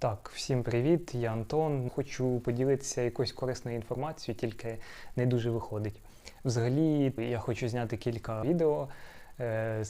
Так, всім привіт, я Антон. Хочу поділитися якоюсь корисною інформацією, тільки не дуже виходить. Взагалі, я хочу зняти кілька відео, е,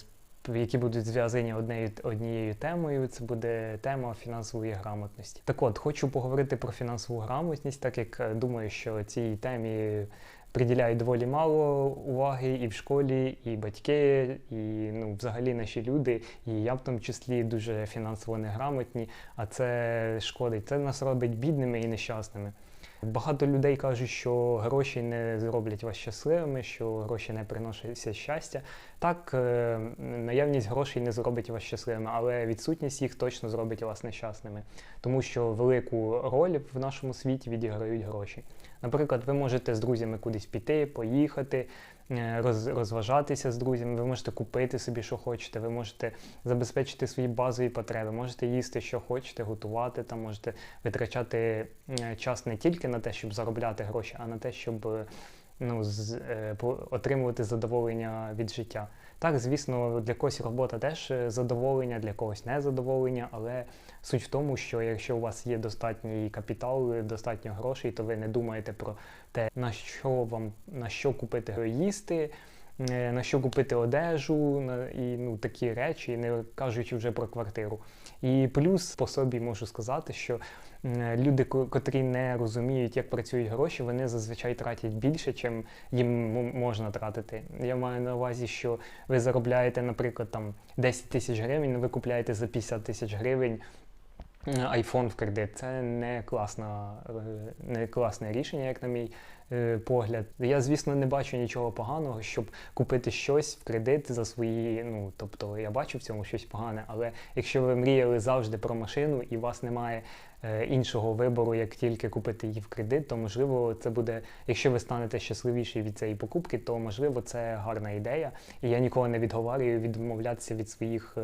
які будуть зв'язані однією, однією темою. Це буде тема фінансової грамотності. Так от, хочу поговорити про фінансову грамотність, так як е, думаю, що цій темі приділяють доволі мало уваги і в школі, і батьки, і ну, взагалі наші люди, і я в тому числі дуже фінансово неграмотні а це шкодить. Це нас робить бідними і нещасними. Багато людей кажуть, що гроші не зроблять вас щасливими, що гроші не приносять щастя. Так, е, наявність грошей не зробить вас щасливими, але відсутність їх точно зробить вас нещасними, тому що велику роль в нашому світі відіграють гроші. Наприклад, ви можете з друзями кудись піти, поїхати, розважатися з друзями, ви можете купити собі, що хочете, ви можете забезпечити свої базові потреби, можете їсти, що хочете, готувати, там можете витрачати е, час не тільки на те, щоб заробляти гроші, а на те, щоб е, ну, з, е, отримувати задоволення від життя. Так, звісно, для когось робота теж е, задоволення, для когось не задоволення, але суть в тому, що якщо у вас є достатній капітал, е, достатньо грошей, то ви не думаєте про те, на що вам на що купити їсти, на що купити одежу на, і ну, такі речі, не кажучи вже про квартиру. І плюс по собі можу сказати, що люди, котрі не розуміють, як працюють гроші, вони зазвичай тратять більше, чим їм можна тратити. Я маю на увазі, що ви заробляєте, наприклад, там 10 тисяч гривень, ви купляєте за 50 тисяч гривень. iPhone в кредит це не класна, е, не класне рішення, як на мій е, погляд. Я, звісно, не бачу нічого поганого, щоб купити щось в кредит за свої. Ну тобто я бачу в цьому щось погане, але якщо ви мріяли завжди про машину і у вас немає е, іншого вибору, як тільки купити її в кредит, то можливо це буде, якщо ви станете щасливіші від цієї покупки, то можливо це гарна ідея. І я ніколи не відговарюю відмовлятися від своїх.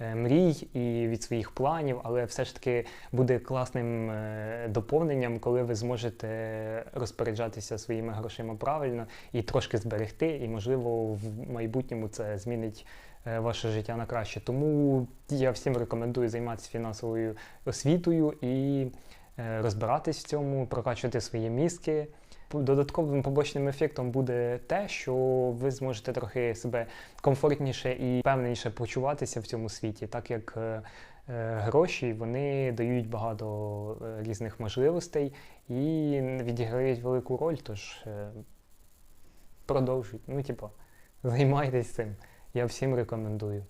Е, Мрій і від своїх планів, але все ж таки буде класним е, доповненням, коли ви зможете розпоряджатися своїми грошима правильно і трошки зберегти, і можливо в майбутньому це змінить е, ваше життя на краще. Тому я всім рекомендую займатися фінансовою освітою і розбиратись в цьому, прокачувати свої мізки. Додатковим побочним ефектом буде те, що ви зможете трохи себе комфортніше і впевненіше почуватися в цьому світі, так як е, е, гроші вони дають багато е, різних можливостей і відіграють велику роль. Тож продовжуйте. Ну, типу, займайтесь цим. Я всім рекомендую.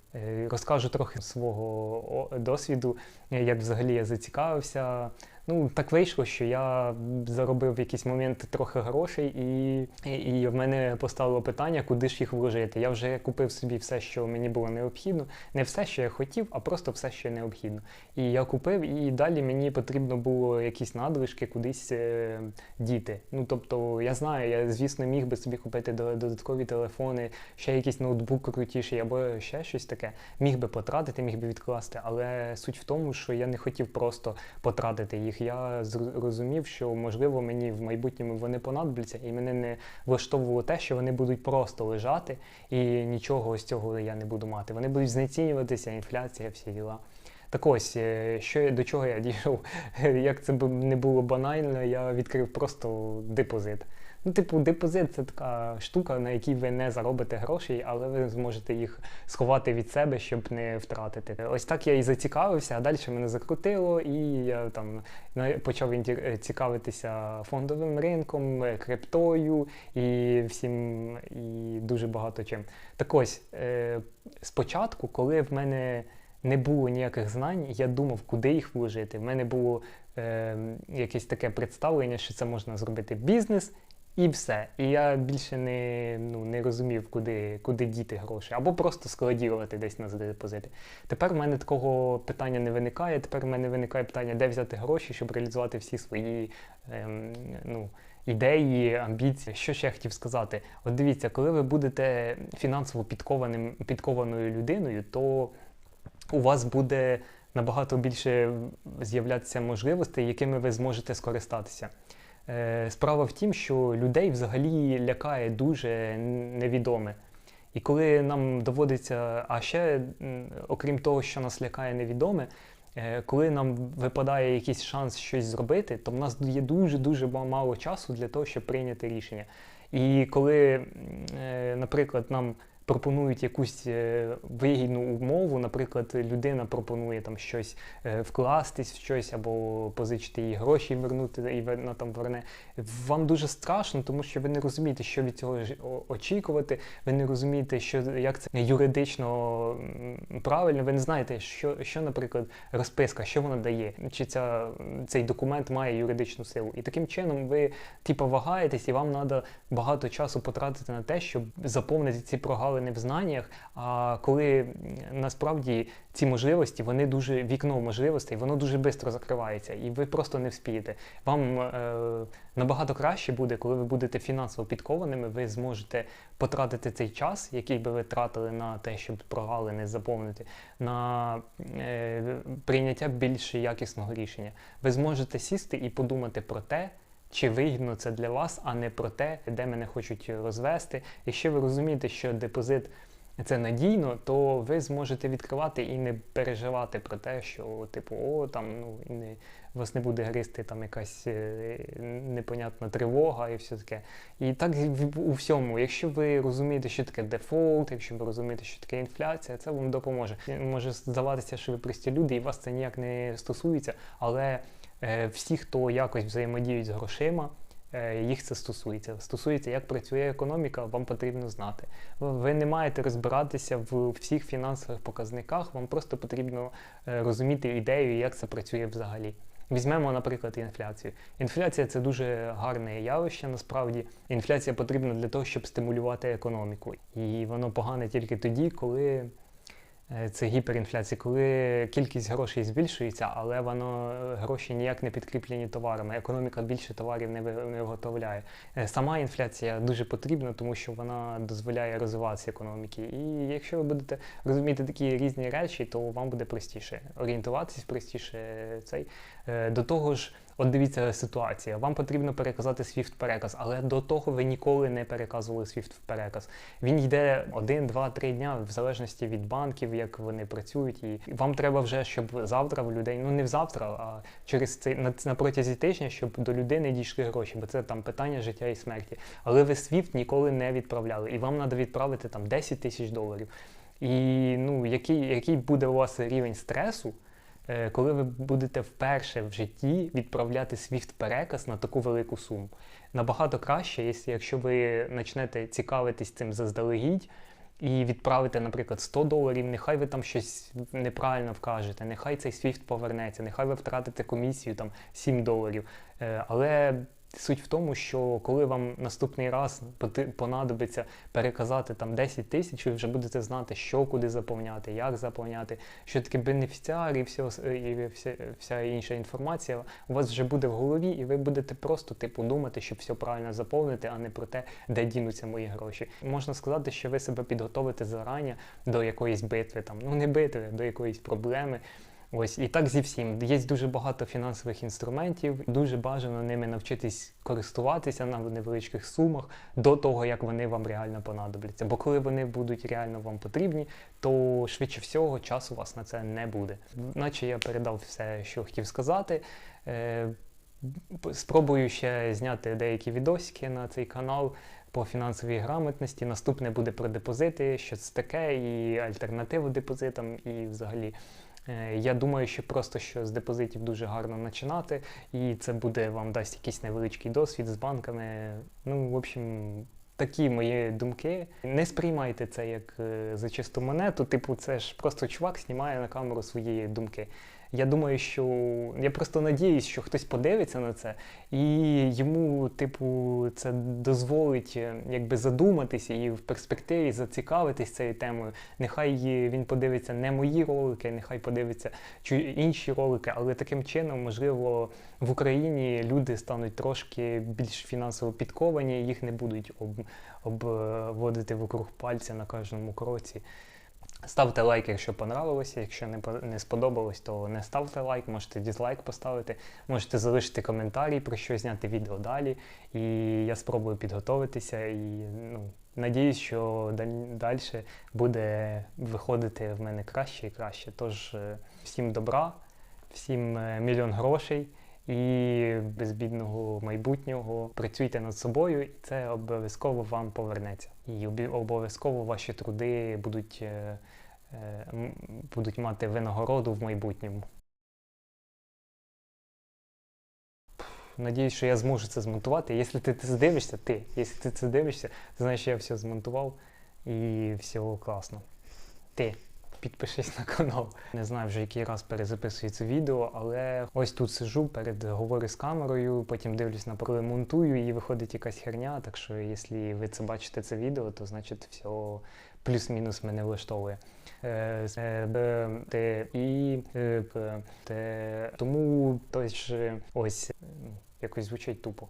Розкажу трохи свого досвіду, як взагалі я зацікавився. Ну, так вийшло, що я заробив в якийсь момент трохи грошей, і, і, і в мене постало питання, куди ж їх вложити. Я вже купив собі все, що мені було необхідно. Не все, що я хотів, а просто все, що необхідно. І я купив, і далі мені потрібно було якісь надлишки кудись е, діти. Ну тобто, я знаю, я звісно міг би собі купити додаткові телефони, ще якийсь ноутбук крутіший або ще щось таке. Міг би потратити, міг би відкласти. Але суть в тому, що я не хотів просто потратити їх. Я зрозумів, що можливо мені в майбутньому вони понадобляться, і мене не влаштовувало те, що вони будуть просто лежати, і нічого з цього я не буду мати. Вони будуть знецінюватися, інфляція, всі діла. Так ось, е, що до чого я дійшов? Як це б не було банально, я відкрив просто депозит. Ну, типу, депозит це така штука, на якій ви не заробите грошей, але ви зможете їх сховати від себе, щоб не втратити. Ось так я і зацікавився, а далі мене закрутило, і я там почав інтер- е, цікавитися фондовим ринком, е, криптою і всім, і дуже багато чим. Так ось, е, спочатку, коли в мене не було ніяких знань, я думав, куди їх вложити. В мене було е, якесь таке представлення, що це можна зробити бізнес. І все. І я більше не, ну, не розумів, куди, куди діти гроші, або просто складірувати десь на депозити. Тепер в мене такого питання не виникає. Тепер в мене виникає питання, де взяти гроші, щоб реалізувати всі свої ем, ну, ідеї, амбіції. Що ще я хотів сказати? От дивіться, коли ви будете фінансово підкованим, підкованою людиною, то у вас буде набагато більше з'являтися можливостей, якими ви зможете скористатися. Е, Справа в тім, що людей взагалі лякає дуже невідоме. І коли нам доводиться, а ще, окрім того, що нас лякає невідоме, е, коли нам випадає якийсь шанс щось зробити, то в нас є дуже-дуже мало часу для того, щоб прийняти рішення. І коли, е, наприклад, нам пропонують якусь е, вигідну умову, наприклад, людина пропонує там щось е, вкластись в щось або позичити їй гроші вернути, і вона там верне. Вам дуже страшно, тому що ви не розумієте, що від цього очікувати. Ви не розумієте, що як це юридично правильно. Ви не знаєте, що, що, наприклад, розписка, що вона дає, чи ця цей документ має юридичну силу. І таким чином ви типу, вагаєтесь, і вам треба багато часу потратити на те, щоб заповнити ці прогалини прогалини в знаннях. А коли насправді ці можливості, вони дуже вікно можливостей, воно дуже швидко закривається, і ви просто не вспієте. Вам е, набагато краще буде, коли ви будете фінансово підкованими, ви зможете потратити цей час, який би ви тратили на те, щоб прогалини заповнити, на е, прийняття більш якісного рішення. Ви зможете сісти і подумати про те чи вигідно це для вас, а не про те, де мене хочуть розвести. Якщо ви розумієте, що депозит це надійно, то ви зможете відкривати і не переживати про те, що типу, о, там ну не вас не буде гризти там якась е, непонятна тривога і все таке. І так у всьому, якщо ви розумієте, що таке дефолт, якщо ви розумієте, що таке інфляція, це вам допоможе. Може здаватися, що ви прості люди, і вас це ніяк не стосується, але Е, всі, хто якось взаємодіють з грошима, е, їх це стосується. Стосується, як працює економіка, вам потрібно знати. Ви не маєте розбиратися в всіх фінансових показниках, вам просто потрібно е, розуміти ідею, як це працює взагалі. Візьмемо, наприклад, інфляцію. Інфляція це дуже гарне явище. Насправді інфляція потрібна для того, щоб стимулювати економіку, і воно погане тільки тоді, коли. Е, це гіперінфляція, коли кількість грошей збільшується, але воно е, гроші ніяк не підкріплені товарами. Економіка більше товарів не виготовляє. Е, сама інфляція дуже потрібна, тому що вона дозволяє розвиватися економіки. І якщо ви будете розуміти такі різні речі, то вам буде простіше орієнтуватись, простіше цей до того ж. От дивіться ситуація. Вам потрібно переказати swift переказ, але до того ви ніколи не переказували swift переказ. Він йде один, два, три дня в залежності від банків, як вони працюють. І вам треба вже, щоб завтра в людей, ну не завтра, а через цей на, на протязі тижня, щоб до людини дійшли гроші, бо це там питання життя і смерті. Але ви SWIFT ніколи не відправляли, і вам треба відправити там 10 тисяч доларів. І ну який, який буде у вас рівень стресу? Е, коли ви будете вперше в житті відправляти swift переказ на таку велику суму. Набагато краще, якщо ви почнете цікавитись цим заздалегідь і відправите, наприклад, 100 доларів, нехай ви там щось неправильно вкажете, нехай цей SWIFT повернеться, нехай ви втратите комісію там 7 доларів. Е, але Суть в тому, що коли вам наступний раз понадобиться переказати там 10 тисяч, ви вже будете знати, що куди заповняти, як заповняти, що таке бенефіціар і все, і вся, вся інша інформація у вас вже буде в голові, і ви будете просто типу думати, щоб все правильно заповнити, а не про те, де дінуться мої гроші. Можна сказати, що ви себе підготовите зарані до якоїсь битви, там ну не битви, до якоїсь проблеми. Ось і так зі всім. Є дуже багато фінансових інструментів, дуже бажано ними навчитись користуватися на невеличких сумах до того, як вони вам реально понадобляться. Бо коли вони будуть реально вам потрібні, то швидше всього часу у вас на це не буде. Наче я передав все, що хотів сказати. Е, спробую ще зняти деякі відосики на цей канал по фінансовій грамотності. Наступне буде про депозити, що це таке, і альтернативу депозитам, і взагалі. Е, я думаю, що просто що з депозитів дуже гарно починати, і це буде вам дасть якийсь невеличкий досвід з банками. Ну, в общем, такі мої думки. Не сприймайте це як е, за чисту монету. Типу, це ж просто чувак знімає на камеру свої думки. Я думаю, що я просто надіюсь, що хтось подивиться на це, і йому, типу, це дозволить е, якби задуматися і в перспективі зацікавитись цією темою. Нехай він подивиться не мої ролики, нехай подивиться інші ролики, але таким чином, можливо, в Україні люди стануть трошки більш фінансово підковані, їх не будуть обводити вокруг пальця на кожному кроці. Ставте лайк, якщо понравилося. Якщо не не сподобалось, то не ставте лайк, можете дізлайк поставити, можете залишити коментарі, про що зняти відео далі. І я спробую підготуватися і ну, надіюсь, що далі буде виходити в мене краще і краще. Тож, е, всім добра, всім е, мільйон грошей і безбідного майбутнього. Працюйте над собою, і це обов'язково вам повернеться. І обов'язково ваші труди будуть, е, е, будуть мати винагороду в майбутньому. Надіюсь, що я зможу це змонтувати. Якщо ти це дивишся, ти, якщо ти це дивишся, ти знаєш, що я все змонтував і все класно. Ти підпишись на канал. Не знаю вже який раз перезаписую це відео, але ось тут сижу перед говорю з камерою, потім дивлюсь на коли монтую і виходить якась херня. Так що, якщо ви це бачите це відео, то значить все плюс-мінус мене влаштовує. Е, е, і е, тому ось якось звучить тупо.